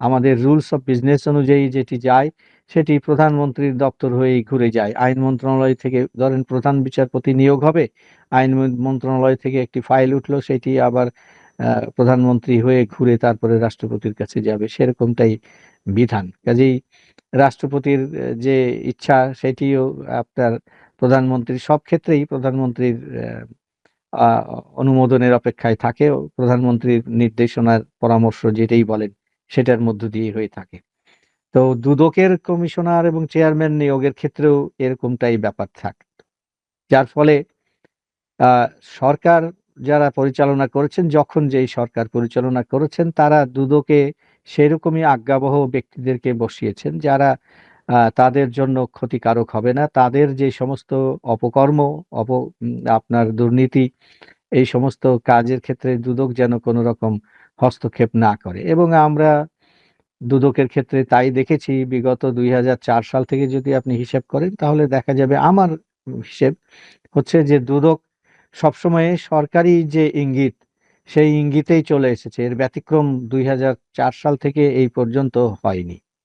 আমাদের rules of business অনুযায়ী যেটি যায়, সেটি প্রধানমন্ত্রীর দপ্তর হয়েই ঘুরে যায়। আইন মন্ত্রণালয় থেকে ধরেন প্রধান বিচারপতি নিয়োগ হবে, আইন মন্ত্রণালয় থেকে একটি ফাইল উঠল, সেটি আবার প্রধানমন্ত্রী হয়ে ঘুরে তারপরে রাষ্ট্রপতির কাছে যাবে। সেরকমটাই বিধান। কাজেই রাষ্ট্রপতির যে ইচ্ছা, সেটিও আপনার প্রধানমন্ত্রীর, সব ক্ষেত্রেই প্রধানমন্ত্রীর অনুমোদনের অপেক্ষায় থাকে। প্রধানমন্ত্রীর নির্দেশনার পরামর্শ যেটাই বলেন সেটার মধ্য দিয়ে হয়ে থাকে। তো দুদকের কমিশনার এবং চেয়ারম্যান নিয়োগের ক্ষেত্রেও এরকমটাই ব্যাপার থাকে। যার ফলে সরকার যারা পরিচালনা করেছেন, যখন যেই সরকার পরিচালনা করেছেন, তারা দুদকে সেরকমই আজ্ঞাবহ ব্যক্তিদেরকে বসিয়েছেন, যারা তাদের জন্য ক্ষতিকারক হবে না। তাদের যে সমস্ত অপকর্ম, অপ আপনার দুর্নীতি এই সমস্ত কাজের ক্ষেত্রে দুদক যেন কোনো রকম হস্তক্ষেপ না করে। এবং আমরা দুদকের ক্ষেত্রে তাই দেখেছি, বিগত দুই হাজার চার সাল থেকে যদি আপনি হিসেব করেন, তাহলে দেখা যাবে আমার হিসেব হচ্ছে যে দুদক সবসময় সরকারি যে ইঙ্গিত, সেই ইঙ্গিতেই চলে এসেছে। এর ব্যতিক্রম দুই হাজার চার সাল থেকে এই পর্যন্ত হয়নি।